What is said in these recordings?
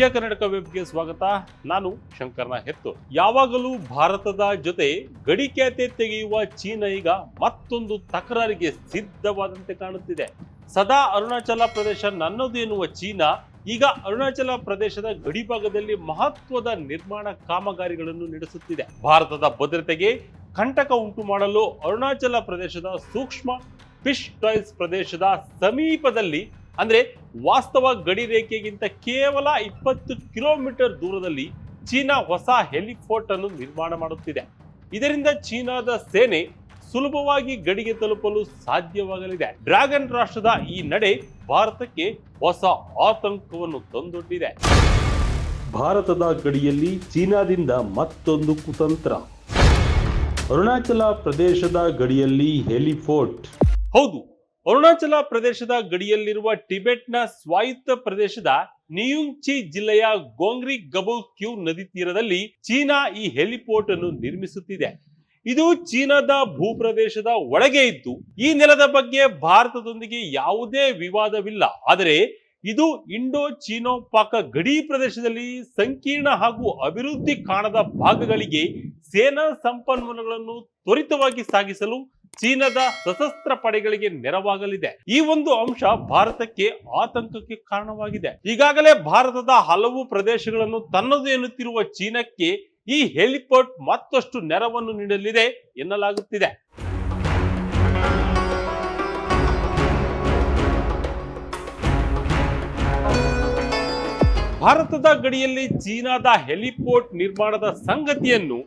ವಿಜಯ ಕರ್ನಾಟಕ ವೆಬ್ಗೆ ಸ್ವಾಗತ. ನಾನು ಶಂಕರ್ನ ಹೆತ್ತು ಯಾವಾಗಲೂ ಭಾರತದ ಜೊತೆ ಗಡಿ ಖ್ಯಾತೆ ತೆಗೆಯುವ ಚೀನಾ ಈಗ ಮತ್ತೊಂದು ತಕರಾರಿಗೆ ಸಿದ್ಧವಾದಂತೆ ಕಾಣುತ್ತಿದೆ. ಸದಾ ಅರುಣಾಚಲ ಪ್ರದೇಶ ನನ್ನದು ಎನ್ನುವ ಚೀನಾ ಈಗ ಅರುಣಾಚಲ ಪ್ರದೇಶದ ಗಡಿಭಾಗದಲ್ಲಿ ಮಹತ್ವದ ನಿರ್ಮಾಣ ಕಾಮಗಾರಿಗಳನ್ನು ನಡೆಸುತ್ತಿದೆ. ಭಾರತದ ಭದ್ರತೆಗೆ ಕಂಟಕ ಉಂಟು ಮಾಡಲು ಅರುಣಾಚಲ ಪ್ರದೇಶದ ಸೂಕ್ಷ್ಮ ಫಿಶ್ ಟಾಯ್ಸ್ ಪ್ರದೇಶದ ಸಮೀಪದಲ್ಲಿ ಅಂದ್ರೆ ವಾಸ್ತವ ಗಡಿ ರೇಖೆಗಿಂತ ಕೇವಲ ಇಪ್ಪತ್ತು ಕಿಲೋಮೀಟರ್ ದೂರದಲ್ಲಿ ಚೀನಾ ಹೊಸ ಹೆಲಿಫೋರ್ಟ್ ಅನ್ನು ನಿರ್ಮಾಣ ಮಾಡುತ್ತಿದೆ. ಇದರಿಂದ ಚೀನಾದ ಸೇನೆ ಸುಲಭವಾಗಿ ಗಡಿಗೆ ತಲುಪಲು ಸಾಧ್ಯವಾಗಲಿದೆ. ಡ್ರ್ಯಾಗನ್ ರಾಷ್ಟ್ರದ ಈ ನಡೆ ಭಾರತಕ್ಕೆ ಹೊಸ ಆತಂಕವನ್ನು ತಂದೊಡ್ಡಿದೆ. ಭಾರತದ ಗಡಿಯಲ್ಲಿ ಚೀನಾದಿಂದ ಮತ್ತೊಂದು ಕುತಂತ್ರ. ಅರುಣಾಚಲ ಪ್ರದೇಶದ ಗಡಿಯಲ್ಲಿ ಹೆಲಿಫೋರ್ಟ್ ಹೌದು ಅರುಣಾಚಲ ಪ್ರದೇಶದ ಗಡಿಯಲ್ಲಿರುವ ಟಿಬೆಟ್ನ ಸ್ವಾಯತ್ತ ಪ್ರದೇಶದ ನಿಯುಂಗ್ಚಿ ಜಿಲ್ಲೆಯ ಗೋಂಗ್ರಿ ಗಬು ಕ್ಯೂ ನದಿ ತೀರದಲ್ಲಿ ಚೀನಾ ಈ ಹೆಲಿಪೋರ್ಟ್ ಅನ್ನು ನಿರ್ಮಿಸುತ್ತಿದೆ. ಇದು ಚೀನಾದ ಭೂಪ್ರದೇಶದ ಒಳಗೆ ಇದ್ದು, ಈ ನೆಲದ ಬಗ್ಗೆ ಭಾರತದೊಂದಿಗೆ ಯಾವುದೇ ವಿವಾದವಿಲ್ಲ. ಆದರೆ ಇದು ಇಂಡೋ ಚೀನೋ ಪಾಕ ಗಡಿ ಪ್ರದೇಶದಲ್ಲಿ ಸಂಕೀರ್ಣ ಹಾಗೂ ಅಭಿವೃದ್ಧಿ ಕಾಣದ ಭಾಗಗಳಿಗೆ ಸೇನಾ ಸಂಪನ್ಮೂಲಗಳನ್ನು ತ್ವರಿತವಾಗಿ ಸಾಗಿಸಲು ಚೀನಾದ ಸಶಸ್ತ್ರ ಪಡೆಗಳಿಗೆ ನೆರವಾಗಲಿದೆ. ಈ ಒಂದು ಅಂಶ ಭಾರತಕ್ಕೆ ಆತಂಕಕ್ಕೆ ಕಾರಣವಾಗಿದೆ. ಈಗಾಗಲೇ ಭಾರತದ ಹಲವು ಪ್ರದೇಶಗಳನ್ನು ತನ್ನದು ಎನ್ನುತ್ತಿರುವ ಚೀನಾಕ್ಕೆ ಈ ಹೆಲಿಪೋರ್ಟ್ ಮತ್ತಷ್ಟು ನೆರವನ್ನು ನೀಡಲಿದೆ ಎನ್ನಲಾಗುತ್ತಿದೆ. ಭಾರತದ ಗಡಿಯಲ್ಲಿ ಚೀನಾದ ಹೆಲಿಪೋರ್ಟ್ ನಿರ್ಮಾಣದ ಸಂಗತಿಯನ್ನು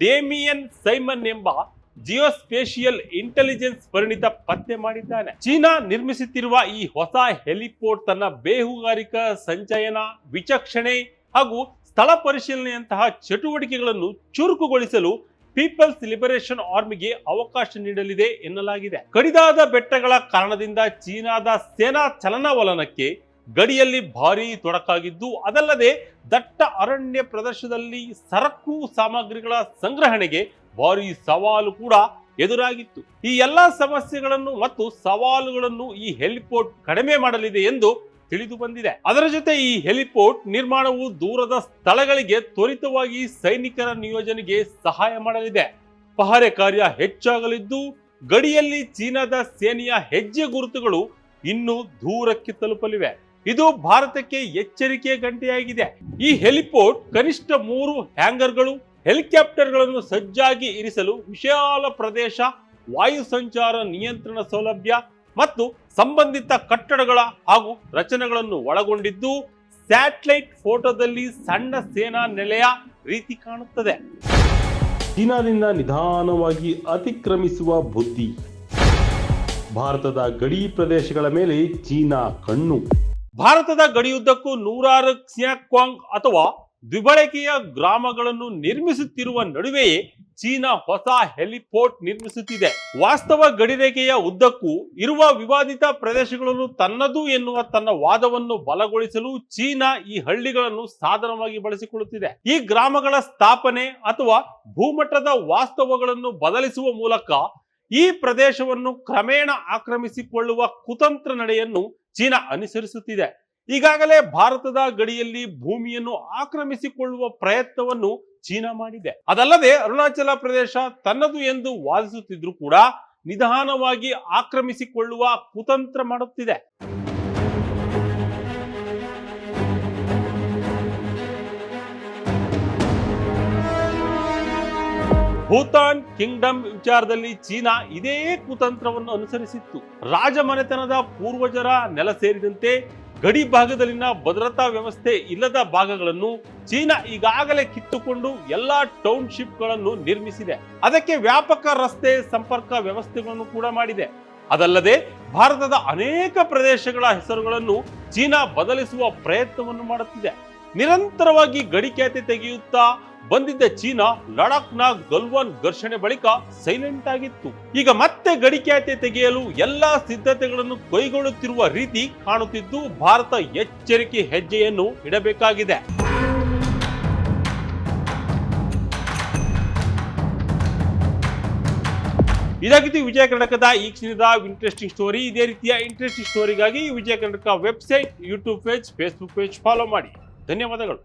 ಡೇಮಿಯನ್ ಸೈಮನ್ ಎಂಬ ಜಿಯೋಸ್ಪೇಷಿಯಲ್ ಇಂಟೆಲಿಜೆನ್ಸ್ ಪರಿಣಿತ ಪತ್ತೆ ಮಾಡಿದ್ದಾನೆ. ಚೀನಾ ನಿರ್ಮಿಸುತ್ತಿರುವ ಈ ಹೊಸ ಹೆಲಿಪೋರ್ಟ್ ತನ್ನ ಬೇಹುಗಾರಿಕಾ ಸಂಚಯನ, ವಿಚಕ್ಷಣೆ ಹಾಗೂ ಸ್ಥಳ ಪರಿಶೀಲನೆಯಂತಹ ಚಟುವಟಿಕೆಗಳನ್ನು ಚುರುಕುಗೊಳಿಸಲು ಪೀಪಲ್ಸ್ ಲಿಬರೇಷನ್ ಆರ್ಮಿಗೆ ಅವಕಾಶ ನೀಡಲಿದೆ ಎನ್ನಲಾಗಿದೆ. ಕಡಿದಾದ ಬೆಟ್ಟಗಳ ಕಾರಣದಿಂದ ಚೀನಾದ ಸೇನಾ ಚಲನವಲನಕ್ಕೆ ಗಡಿಯಲ್ಲಿ ಭಾರೀ ತೊಡಕಾಗಿದ್ದು, ಅದಲ್ಲದೆ ದಟ್ಟ ಅರಣ್ಯ ಪ್ರದೇಶದಲ್ಲಿ ಸರಕು ಸಾಮಗ್ರಿಗಳ ಸಂಗ್ರಹಣೆಗೆ ಭಾರಿ ಸವಾಲು ಕೂಡ ಎದುರಾಗಿತ್ತು. ಈ ಎಲ್ಲಾ ಸಮಸ್ಯೆಗಳನ್ನು ಮತ್ತು ಸವಾಲುಗಳನ್ನು ಈ ಹೆಲಿಪೋರ್ಟ್ ಕಡಿಮೆ ಮಾಡಲಿದೆ ಎಂದು ತಿಳಿದು ಬಂದಿದೆ. ಅದರ ಜೊತೆ ಈ ಹೆಲಿಪೋರ್ಟ್ ನಿರ್ಮಾಣವು ದೂರದ ಸ್ಥಳಗಳಿಗೆ ತ್ವರಿತವಾಗಿ ಸೈನಿಕರ ನಿಯೋಜನೆಗೆ ಸಹಾಯ ಮಾಡಲಿದೆ. ಪಹರೆ ಕಾರ್ಯ ಹೆಚ್ಚಾಗಲಿದ್ದು, ಗಡಿಯಲ್ಲಿ ಚೀನಾದ ಸೇನೆಯ ಹೆಜ್ಜೆ ಗುರುತುಗಳು ಇನ್ನೂ ದೂರಕ್ಕೆ ತಲುಪಲಿವೆ. ಇದು ಭಾರತಕ್ಕೆ ಎಚ್ಚರಿಕೆಯ ಗಂಟೆಯಾಗಿದೆ. ಈ ಹೆಲಿಪೋರ್ಟ್ ಕನಿಷ್ಠ ಮೂರು ಹ್ಯಾಂಗರ್ಗಳು ಹೆಲಿಕಾಪ್ಟರ್ಗಳನ್ನು ಸಜ್ಜಾಗಿ ಇರಿಸಲು ವಿಶಾಲ ಪ್ರದೇಶ ವಾಯು ಸಂಚಾರ ನಿಯಂತ್ರಣ ಸೌಲಭ್ಯ ಮತ್ತು ಸಂಬಂಧಿತ ಕಟ್ಟಡಗಳ ಹಾಗೂ ರಚನೆಗಳನ್ನು ಒಳಗೊಂಡಿದ್ದು ಸ್ಯಾಟಲೈಟ್ ಫೋಟೋದಲ್ಲಿ ಸಣ್ಣ ಸೇನಾ ನೆಲೆಯ ರೀತಿ ಕಾಣುತ್ತದೆ. ಚೀನಾದಿಂದ ನಿಧಾನವಾಗಿ ಅತಿಕ್ರಮಿಸುವ ಬುದ್ಧಿ. ಭಾರತದ ಗಡಿ ಪ್ರದೇಶಗಳ ಮೇಲೆ ಚೀನಾ ಕಣ್ಣು. ಭಾರತದ ಗಡಿಯುದ್ದಕ್ಕೂ ನೂರಾರು ಕ್ಸಿಯಾಕ್ವಾಂಗ್ ಅಥವಾ ದ್ವಿಬಳಕೆಯ ಗ್ರಾಮಗಳನ್ನು ನಿರ್ಮಿಸುತ್ತಿರುವ ನಡುವೆಯೇ ಚೀನಾ ಹೊಸ ಹೆಲಿಪೋರ್ಟ್ ನಿರ್ಮಿಸುತ್ತಿದೆ. ವಾಸ್ತವ ಗಡಿರೇಖೆಯ ಉದ್ದಕ್ಕೂ ಇರುವ ವಿವಾದಿತ ಪ್ರದೇಶಗಳನ್ನು ತನ್ನದು ಎನ್ನುವ ತನ್ನ ವಾದವನ್ನು ಬಲಗೊಳಿಸಲು ಚೀನಾ ಈ ಹಳ್ಳಿಗಳನ್ನು ಸಾಧನವಾಗಿ ಬಳಸಿಕೊಳ್ಳುತ್ತಿದೆ. ಈ ಗ್ರಾಮಗಳ ಸ್ಥಾಪನೆ ಅಥವಾ ಭೂಮಟ್ಟದ ವಾಸ್ತವಗಳನ್ನು ಬದಲಿಸುವ ಮೂಲಕ ಈ ಪ್ರದೇಶವನ್ನು ಕ್ರಮೇಣ ಆಕ್ರಮಿಸಿಕೊಳ್ಳುವ ಕುತಂತ್ರ ನಡೆಯನ್ನು ಚೀನಾ ಅನುಸರಿಸುತ್ತಿದೆ. ಈಗಾಗಲೇ ಭಾರತದ ಗಡಿಯಲ್ಲಿ ಭೂಮಿಯನ್ನು ಆಕ್ರಮಿಸಿಕೊಳ್ಳುವ ಪ್ರಯತ್ನವನ್ನು ಚೀನಾ ಮಾಡಿದೆ. ಅದಲ್ಲದೆ ಅರುಣಾಚಲ ಪ್ರದೇಶ ತನ್ನದು ಎಂದು ವಾದಿಸುತ್ತಿದ್ರು ಕೂಡ ನಿಧಾನವಾಗಿ ಆಕ್ರಮಿಸಿಕೊಳ್ಳುವ ಕುತಂತ್ರ ಮಾಡುತ್ತಿದೆ. ಭೂತಾನ್ ಕಿಂಗ್ಡಮ್ ವಿಚಾರದಲ್ಲಿ ಚೀನಾ ಇದೇ ಕುತಂತ್ರವನ್ನು ಅನುಸರಿಸಿತ್ತು. ರಾಜಮನೆತನದ ಪೂರ್ವಜರ ನೆಲ ಸೇರಿದಂತೆ ಗಡಿ ಭಾಗದಲ್ಲಿನ ಭದ್ರತಾ ವ್ಯವಸ್ಥೆ ಇಲ್ಲದ ಭಾಗಗಳನ್ನು ಚೀನಾ ಈಗಾಗಲೇ ಕಿತ್ತುಕೊಂಡು ಎಲ್ಲಾ ಟೌನ್ಶಿಪ್ಗಳನ್ನು ನಿರ್ಮಿಸಿದೆ. ಅದಕ್ಕೆ ವ್ಯಾಪಕ ರಸ್ತೆ ಸಂಪರ್ಕ ವ್ಯವಸ್ಥೆಗಳನ್ನು ಕೂಡ ಮಾಡಿದೆ. ಅದಲ್ಲದೆ ಭಾರತದ ಅನೇಕ ಪ್ರದೇಶಗಳ ಹೆಸರುಗಳನ್ನು ಚೀನಾ ಬದಲಿಸುವ ಪ್ರಯತ್ನವನ್ನು ಮಾಡುತ್ತಿದೆ. ನಿರಂತರವಾಗಿ ಗಡಿ ಖ್ಯಾತೆ ತೆಗೆಯುತ್ತಾ ಬಂದಿದ್ದ ಚೀನಾ ಲಡಾಖ್ನ ಗಲ್ವಾನ್ ಘರ್ಷಣೆ ಬಳಿಕ ಸೈಲೆಂಟ್ ಆಗಿತ್ತು. ಈಗ ಮತ್ತೆ ಗಡಿ ಖ್ಯಾತೆ ತೆಗೆಯಲು ಎಲ್ಲಾ ಸಿದ್ಧತೆಗಳನ್ನು ಕೈಗೊಳ್ಳುತ್ತಿರುವ ರೀತಿ ಕಾಣುತ್ತಿದ್ದು, ಭಾರತ ಎಚ್ಚರಿಕೆ ಹೆಜ್ಜೆಯನ್ನು ಇಡಬೇಕಾಗಿದೆ. ಇದಾಗಿತ್ತು ವಿಜಯ ಕರ್ನಾಟಕದ ಈ ಕ್ಷಣದ ಇಂಟ್ರೆಸ್ಟಿಂಗ್ ಸ್ಟೋರಿ ಇದೇ ರೀತಿಯ interesting ಸ್ಟೋರಿಗಾಗಿ Vijaya Karnataka website YouTube page Facebook page follow ಮಾಡಿ. ಧನ್ಯವಾದಗಳು.